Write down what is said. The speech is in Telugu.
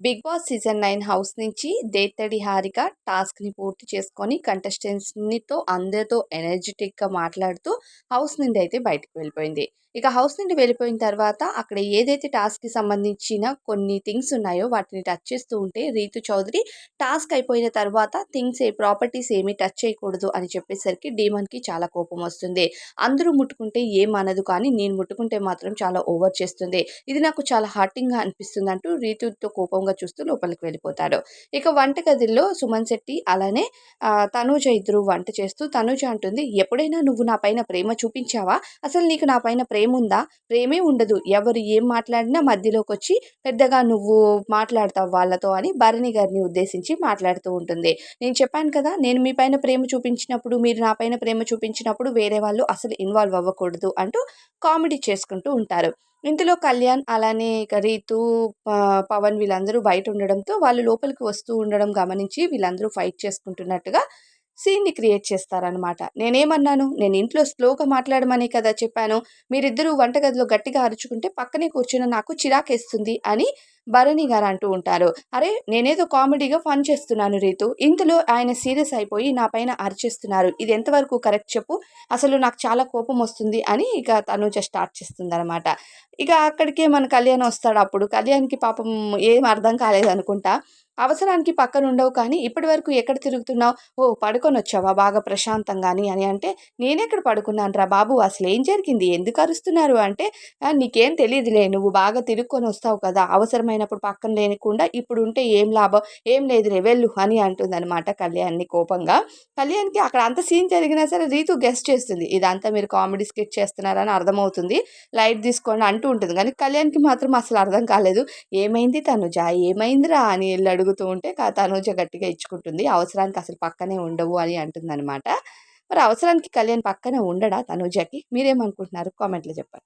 Bigg Boss season nine house నుంచి దేత్తడి హారిక టాస్క్ని పూర్తి చేసుకొని కంటెస్టెంట్స్నితో అందరితో ఎనర్జెటిక్గా మాట్లాడుతూ హౌస్ నుండి అయితే బయటకు వెళ్ళిపోయింది. ఇక హౌస్ నుండి వెళ్ళిపోయిన తర్వాత అక్కడ ఏదైతే టాస్క్కి సంబంధించిన కొన్ని థింగ్స్ ఉన్నాయో వాటిని టచ్ చేస్తూ ఉంటే రీతు చౌదరి టాస్క్ అయిపోయిన తర్వాత థింగ్స్ ఏ ప్రాపర్టీస్ ఏమీ టచ్ చేయకూడదు అని చెప్పేసరికి డీమన్కి చాలా కోపం వస్తుంది. అందరూ ముట్టుకుంటే ఏం అనదు కానీ నేను ముట్టుకుంటే మాత్రం చాలా ఓవర్ చేస్తుంది. ఇది నాకు చాలా హార్టింగ్గా అనిపిస్తుంది అంటూ రీతుతో కోపంగా చూస్తూ లోపలికి వెళ్ళిపోతాడు. ఇక వంటగదిలో సుమన్ శెట్టి అలానే తనూజ ఇద్దరు వంట చేస్తూ తనూజ అంటుంది ఎప్పుడైనా నువ్వు నా పైన ప్రేమ చూపించావా? అసలు నీకు నా పైన ప్రేమ ఉందా? ప్రేమే ఉండదు. ఎవరు ఏం మాట్లాడినా మధ్యలోకి వచ్చి పెద్దగా నువ్వు మాట్లాడతావు వాళ్ళతో అని భరణి గారిని ఉద్దేశించి మాట్లాడుతూ ఉంటుంది. నేను చెప్పాను కదా నేను మీ పైన ప్రేమ చూపించినప్పుడు మీరు నా పైన ప్రేమ చూపించినప్పుడు వేరే వాళ్ళు అసలు ఇన్వాల్వ్ అవ్వకూడదు అంటూ కామెడీ చేసుకుంటూ ఉంటారు. ఇంతలో కళ్యాణ్ అలానే ఇక రీతు పవన్ వీళ్ళందరూ బయట ఉండడంతో వాళ్ళు లోపలికి వస్తూ ఉండడం గమనించి వీళ్ళందరూ ఫైట్ చేసుకుంటున్నట్టుగా సీన్ని క్రియేట్ చేస్తారనమాట నేనేమన్నాను? నేను ఇంట్లో స్లోగా మాట్లాడమని కదా చెప్పాను. మీరిద్దరూ వంటగదిలో గట్టిగా అరుచుకుంటే పక్కనే కూర్చున్న నాకు చిరాకేస్తుంది అని భరణి గారు అంటూ ఉంటారు. అరే నేనేదో కామెడీగా ఫన్ చేస్తున్నాను రీతు. ఇంతలో ఆయన సీరియస్ అయిపోయి నా పైన అరిచేస్తున్నారు. ఇది ఎంతవరకు కరెక్ట్ చెప్పు? అసలు నాకు చాలా కోపం వస్తుంది అని ఇక తనుజ స్టార్ట్ చేస్తుంది అనమాట ఇక అక్కడికే మన కళ్యాణ్ వస్తాడు అప్పుడు. కళ్యాణ్కి పాపం ఏం అర్థం కాలేదనుకుంటా అవసరానికి పక్కన ఉండవు కానీ ఇప్పటి వరకు ఎక్కడ తిరుగుతున్నావు? ఓ పడుకొని వచ్చావా బాగా ప్రశాంతంగాని అని అంటే నేనెక్కడ పడుకున్నాను రా బాబు? అసలు ఏం జరిగింది? ఎందుకు అరుస్తున్నారు అంటే నీకేం తెలియదులే నువ్వు బాగా తిరుక్కొని వస్తావు కదా. అవసరమైనప్పుడు పక్కన లేనికుండా ఇప్పుడు ఉంటే ఏం లాభం? ఏం లేదులే వెళ్ళు అని అంటుందన్నమాట కళ్యాణ్ని కోపంగా. కళ్యాణ్కి అక్కడ అంత సీన్ జరిగినా సరే రీతు గెస్ట్ చేస్తుంది. ఇదంతా మీరు కామెడీ స్కిట్ చేస్తున్నారని అర్థమవుతుంది. లైట్ తీసుకోండి అంటూ ఉంటుంది. కానీ కళ్యాణ్కి మాత్రం అసలు అర్థం కాలేదు. ఏమైంది తనుజ? ఏమైందిరా అని వెళ్ళి అడుగుతూ ఉంటే తనుజ గట్టిగా ఇచ్చుకుంటుంది. అవసరానికి అసలు పక్కనే ఉండవు అని అంటుంది అనమాట మరి అవసరానికి కళ్యాణ్ పక్కనే ఉండడా తనుజకి? మీరేమనుకుంటున్నారు? కామెంట్లో చెప్పండి.